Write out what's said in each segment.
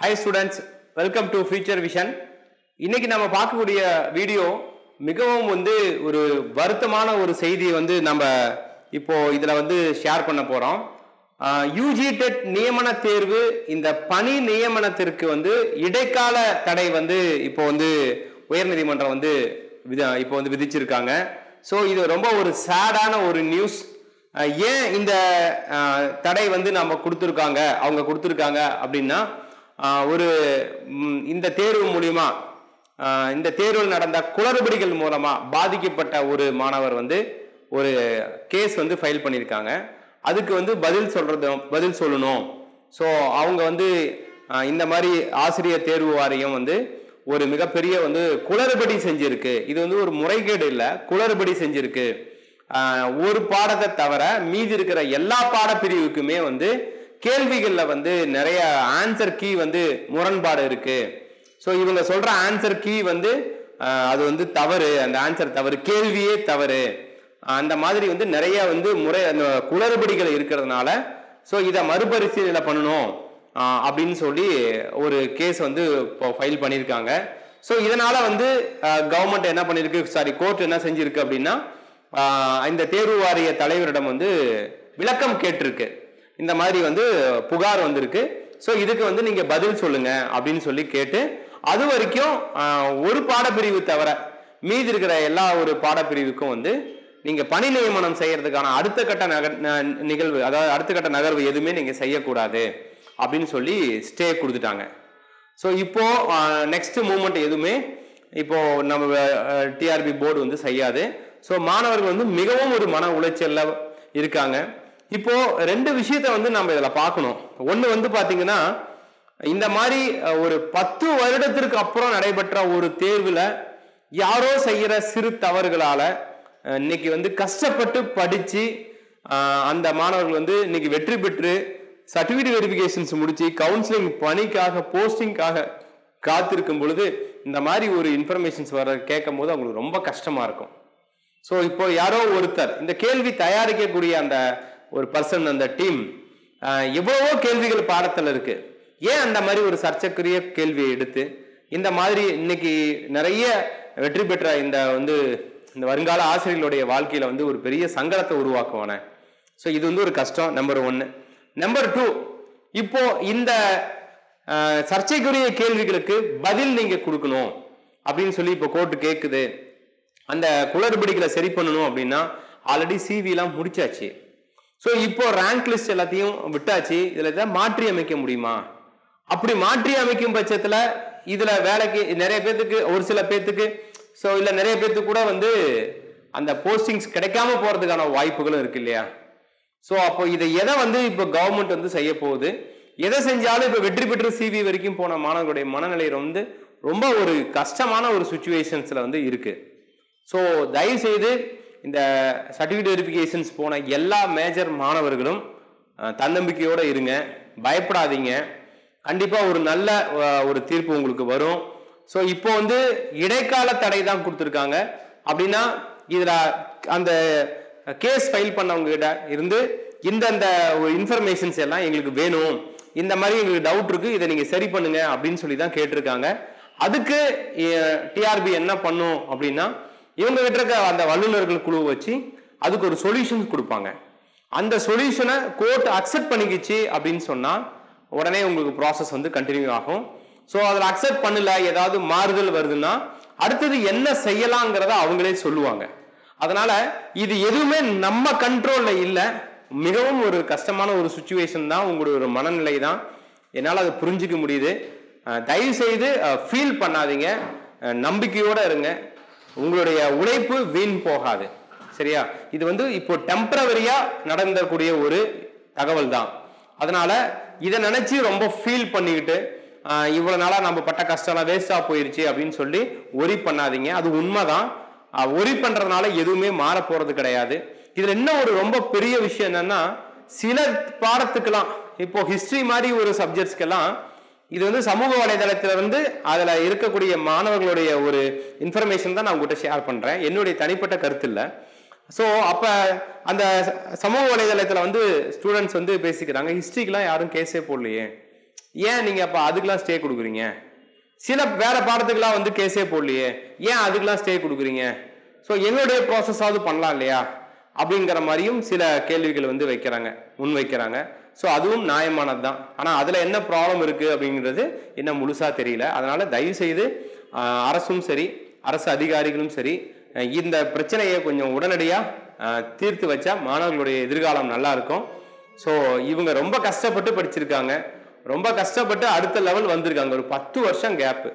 Hi students welcome to Future Vision இன்னைக்கு நம்ம பார்க்கக்கூடிய வீடியோ மிகவும் வந்து ஒரு வருத்தமான ஒரு செய்தியை வந்து நம்ம இப்போ இதில் வந்து ஷேர் பண்ண போகிறோம் யூஜி டெட் நியமன தேர்வு இந்த பணி நியமனத்திற்கு வந்து இடைக்கால தடை வந்து இப்போ வந்து உயர்நீதிமன்றம் வந்து வித இப்போ வந்து விதிச்சிருக்காங்க. ஸோ இது ரொம்ப ஒரு சேடான ஒரு நியூஸ் ஏன் இந்த தடை வந்து நம்ம கொடுத்துருக்காங்க அவங்க கொடுத்துருக்காங்க அப்படின்னா ஒரு இந்த தேர்வு மூலியமா இந்த தேர்வில் நடந்த குளறுபடிகள் மூலமா பாதிக்கப்பட்ட ஒரு மாணவர் வந்து ஒரு கேஸ் வந்து ஃபைல் பண்ணியிருக்காங்க. அதுக்கு வந்து பதில் சொல்றது பதில் சொல்லணும். ஸோ அவங்க வந்து இந்த மாதிரி ஆசிரியர் தேர்வு வாரியம் வந்து ஒரு மிகப்பெரிய வந்து குளறுபடி செஞ்சிருக்கு. இது வந்து ஒரு முறைகேடு இல்லை குளறுபடி செஞ்சிருக்கு. ஒரு பாடத்தை தவிர மீதி இருக்கிற எல்லா பாடப்பிரிவுக்குமே வந்து கேள்விகளில் வந்து நிறைய ஆன்சர் கீ வந்து முரண்பாடு இருக்கு. ஸோ இவங்க சொல்ற ஆன்சர் கீ வந்து அது வந்து தவறு. அந்த ஆன்சர் தவறு. கேள்வியே தவறு. அந்த மாதிரி வந்து நிறைய வந்து முறை அந்த குளறுபடிகள் இருக்கிறதுனால ஸோ இதை மறுபரிசீலனை பண்ணணும் அப்படின்னு சொல்லி ஒரு கேஸ் வந்து இப்போ ஃபைல் பண்ணியிருக்காங்க. ஸோ இதனால வந்து கவர்மெண்ட் என்ன பண்ணியிருக்கு? சாரி கோர்ட் என்ன செஞ்சிருக்கு அப்படின்னா இந்த தேர்வு வாரிய தலைவரிடம் வந்து விளக்கம் கேட்டிருக்கு. இந்த மாதிரி வந்து புகார் வந்திருக்கு. ஸோ இதுக்கு வந்து நீங்கள் பதில் சொல்லுங்க அப்படின்னு சொல்லி கேட்டு அது வரைக்கும் ஒரு பாடப்பிரிவு தவிர மீதி இருக்கிற எல்லா ஒரு பாடப்பிரிவுக்கும் வந்து நீங்கள் பணி நியமனம் செய்யறதுக்கான அடுத்த கட்ட நகர் ந- நிகழ்வு அதாவது அடுத்த கட்ட நகர்வு எதுவுமே நீங்கள் செய்யக்கூடாது அப்படின்னு சொல்லி ஸ்டே கொடுத்துட்டாங்க. ஸோ இப்போ நெக்ஸ்ட் மூமெண்ட் எதுவுமே இப்போ நம்ம டிஆர்பி போர்டு வந்து செய்யாது. ஸோ மாணவர்கள் வந்து மிகவும் ஒரு மன உளைச்சலில் இருக்காங்க. இப்போ ரெண்டு விஷயத்த வந்து நம்ம இதில் பார்க்கணும். ஒன்று வந்து பார்த்தீங்கன்னா இந்த மாதிரி ஒரு பத்து வருடத்திற்கு அப்புறம் நடைபெற்ற ஒரு தேர்வில் யாரோ செய்கிற சிறு தவறுகளால் இன்னைக்கு வந்து கஷ்டப்பட்டு படித்து அந்த மாணவர்கள் வந்து இன்னைக்கு வெற்றி பெற்று சர்டிஃபிகேட் வெரிஃபிகேஷன்ஸ் முடித்து கவுன்சிலிங் பணிக்காக போஸ்டிங்காக காத்திருக்கும் பொழுது இந்த மாதிரி ஒரு இன்ஃபர்மேஷன்ஸ் வர கேட்கும் போது அவங்களுக்கு ரொம்ப கஷ்டமாக இருக்கும். ஸோ இப்போ யாரோ ஒருத்தர் இந்த கேள்வி தயாரிக்கக்கூடிய அந்த ஒரு பர்சன் அந்த டீம் எவ்வளவோ கேள்விகள் பாடத்தில் இருக்கு. ஏன் அந்த மாதிரி ஒரு சர்ச்சைக்குரிய கேள்வியை எடுத்து இந்த மாதிரி இன்னைக்கு நிறைய வெற்றி பெற்ற இந்த வந்து இந்த வருங்கால ஆசிரியர்களுடைய வாழ்க்கையில வந்து ஒரு பெரிய சங்கடத்தை உருவாக்குவானே. ஸோ இது வந்து ஒரு கஷ்டம் நம்பர் ஒன்று நம்பர் டூ இப்போ இந்த சர்ச்சைக்குரிய கேள்விகளுக்கு பதில் நீங்க கொடுக்கணும். அப்படின்னு சொல்லி இப்போ கோர்ட்டு கேட்குது அந்த குளறுபடிகளை சரி பண்ணணும் அப்படின்னா ஆல்ரெடி சிவிலாம் முடிச்சாச்சு. ஸோ இப்போ ரேங்க் லிஸ்ட் எல்லாத்தையும் விட்டாச்சு இதில் தான் மாற்றி அமைக்க முடியுமா? அப்படி மாற்றி அமைக்கும் பட்சத்தில் இதில் வேலைக்கு நிறைய பேர்த்துக்கு ஒரு சில பேர்த்துக்கு ஸோ இல்லை நிறைய பேர்த்துக்கு கூட வந்து அந்த போஸ்டிங்ஸ் கிடைக்காம போகிறதுக்கான வாய்ப்புகளும் இருக்கு இல்லையா? ஸோ அப்போ இதை எதை வந்து இப்போ கவர்மெண்ட் வந்து செய்ய போகுது? எதை செஞ்சாலும் இப்போ வெற்றி பெற்று சிவி வரைக்கும் போன மாணவர்களுடைய மனநிலை வந்து ரொம்ப ஒரு கஷ்டமான ஒரு சுச்சுவேஷன்ஸில் வந்து இருக்குது ஸோ தயவு செய்து இந்த சர்டிஃபிகேட் வெரிஃபிகேஷன்ஸ் போன எல்லா மேஜர் மாணவர்களும் தன்னம்பிக்கையோடு இருங்க. பயப்படாதீங்க. கண்டிப்பாக ஒரு நல்ல ஒரு தீர்ப்பு உங்களுக்கு வரும். ஸோ இப்போ வந்து இடைக்கால தடை தான் கொடுத்துருக்காங்க. அப்படின்னா இதில் அந்த கேஸ் ஃபைல் பண்ணவங்க கிட்ட இருந்து இந்தந்த ஒரு இன்ஃபர்மேஷன்ஸ் எல்லாம் எங்களுக்கு வேணும். இந்த மாதிரி எங்களுக்கு டவுட் இருக்குது இதை நீங்கள் சரி பண்ணுங்க அப்படின்னு சொல்லி தான் கேட்டிருக்காங்க. அதுக்கு டிஆர்பி என்ன பண்ணும் அப்படின்னா இவங்க கிட்ட இருக்க அந்த வல்லுநர்கள் குழு வச்சு அதுக்கு ஒரு சொல்யூஷன் கொடுப்பாங்க. அந்த சொல்யூஷனை கோர்ட் அக்செப்ட் பண்ணிக்கிச்சு அப்படின்னு சொன்னால் உடனே உங்களுக்கு ப்ராசஸ் வந்து கண்டினியூ ஆகும். ஸோ அதில் அக்செப்ட் பண்ணல ஏதாவது மாறுதல் வருதுன்னா அடுத்தது என்ன செய்யலாங்கிறத அவங்களே சொல்லுவாங்க. அதனால இது எதுவுமே நம்ம கண்ட்ரோலில் இல்லை. மிகவும் ஒரு கஷ்டமான ஒரு சுச்சுவேஷன் தான் உங்களுடைய ஒரு மனநிலை தான். என்னால் அதை புரிஞ்சிக்க முடியுது. தயவு செய்து ஃபீல் பண்ணாதீங்க. நம்பிக்கையோடு இருங்க. உங்களுடைய உழைப்பு வீண் போகாது. சரியா? இது வந்து இப்போ டெம்பரவரியா நடந்தக்கூடிய ஒரு தகவல் தான் அதனால இதை நினைச்சு ரொம்ப ஃபீல் பண்ணிக்கிட்டு இவ்வளோ இவ்வளவு நாளா நம்ம பட்ட கஷ்டம்லாம் வேஸ்டா போயிருச்சு அப்படின்னு சொல்லி ஒரி பண்ணாதீங்க. அது உண்மைதான். ஒரி பண்றதுனால எதுவுமே மாற போறது கிடையாது. இதுல என்ன ஒரு ரொம்ப பெரிய விஷயம் என்னன்னா சில பாடத்துக்கெல்லாம் இப்போ ஹிஸ்டரி மாதிரி ஒரு சப்ஜெக்ட்ஸ்க்கெல்லாம் இது வந்து சமூக வலைதளத்தில் வந்து அதில் இருக்கக்கூடிய மாணவர்களுடைய ஒரு இன்ஃபர்மேஷன் தான் நான் உங்கள்கிட்ட ஷேர் பண்ணுறேன் என்னுடைய தனிப்பட்ட கருத்து இல்லை. ஸோ அப்போ அந்த சமூக வலைதளத்தில் வந்து ஸ்டூடெண்ட்ஸ் வந்து பேசிக்கிறாங்க. ஹிஸ்ட்ரிக்கெலாம் யாரும் கேஸே போடலையே. ஏன் நீங்கள் அப்போ அதுக்கெலாம் ஸ்டே கொடுக்குறீங்க? சில வேற பாடத்துக்கெலாம் வந்து கேஸே போடலையே. ஏன் அதுக்கெலாம் ஸ்டே கொடுக்குறீங்க? ஸோ என்னுடைய ப்ராசஸாவது பண்ணலாம் இல்லையா? அப்படிங்கிற மாதிரியும் சில கேள்விகள் வந்து வைக்கிறாங்க. முன் வைக்கிறாங்க. ஸோ அதுவும் நியாயமானது தான் ஆனால் அதில் என்ன ப்ராப்ளம் இருக்குது அப்படிங்கிறது இன்னும் முழுசாக தெரியல. அதனால் தயவு செய்து அரசும் சரி அரசு அதிகாரிகளும் சரி இந்த பிரச்சனையை கொஞ்சம் உடனடியாக தீர்த்து வச்சா மாணவர்களுடைய எதிர்காலம் நல்லா இருக்கும். ஸோ இவங்க ரொம்ப கஷ்டப்பட்டு படிச்சிருக்காங்க. ரொம்ப கஷ்டப்பட்டு அடுத்த லெவல் வந்திருக்காங்க. ஒரு பத்து வருஷம் கேப்பு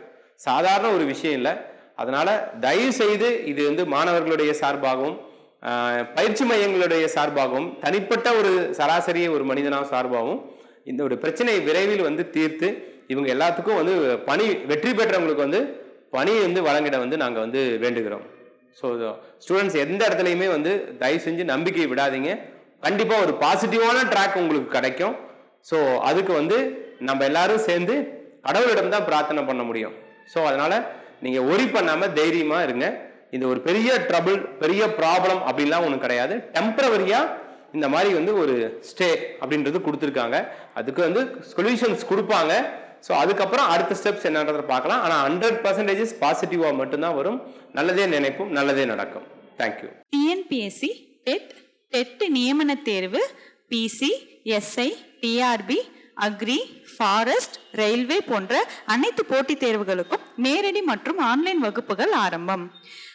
சாதாரண ஒரு விஷயம் இல்லை. அதனால் தயவு செய்து இது வந்து மாணவர்களுடைய சார்பாகவும் பயிற்சி மையங்களுடைய சார்பாகவும் தனிப்பட்ட ஒரு சராசரி ஒரு மனிதனாக சார்பாகவும் இந்த ஒரு பிரச்சனையை விரைவில் வந்து தீர்த்து இவங்க எல்லாத்துக்கும் வந்து பணி வெற்றி பெற்றவங்களுக்கு வந்து பணி வந்து வழங்கிட வந்து நாங்கள் வந்து வேண்டுகிறோம். ஸோ ஸ்டூடெண்ட்ஸ் எந்த இடத்துலையுமே வந்து தயவு செஞ்சு நம்பிக்கை விடாதீங்க. கண்டிப்பாக ஒரு பாசிட்டிவான ட்ராக் உங்களுக்கு கிடைக்கும். ஸோ அதுக்கு வந்து நம்ம எல்லாரும் சேர்ந்து கடவுளிடம் தான் பிரார்த்தனை பண்ண முடியும். ஸோ அதனால் நீங்கள் ஒரி பண்ணாமல் தைரியமாக இருங்க. இது ஒரு பெரிய ட்ரபிள் பெரிய ப்ராப்ளம் அப்படின்லாம் ஒன்றும் கிடையாது. டெம்பரவரியாக இந்த மாதிரி வந்து ஒரு ஸ்டே அப்படின்றது கொடுத்துருக்காங்க. அதுக்கு வந்து சொல்யூஷன்ஸ் கொடுப்பாங்க. ஸோ அதுக்கப்புறம் அடுத்த ஸ்டெப்ஸ் என்னன்றதை பார்க்கலாம். ஆனால் ஹண்ட்ரட் பர்சன்டேஜஸ் பாசிட்டிவாக மட்டும்தான் வரும். நல்லதே நினைப்போம் நல்லதே நடக்கும். தேங்க்யூ டிஎன்பிஎஸ்சி டெட் டெட் நியமன தேர்வு PC SI TRB agri forest railway போன்ற அனைத்து போட்டித் தேர்வுகளுக்கும் நேரடி மற்றும் ஆன்லைன் வகுப்புகள் ஆரம்பம்.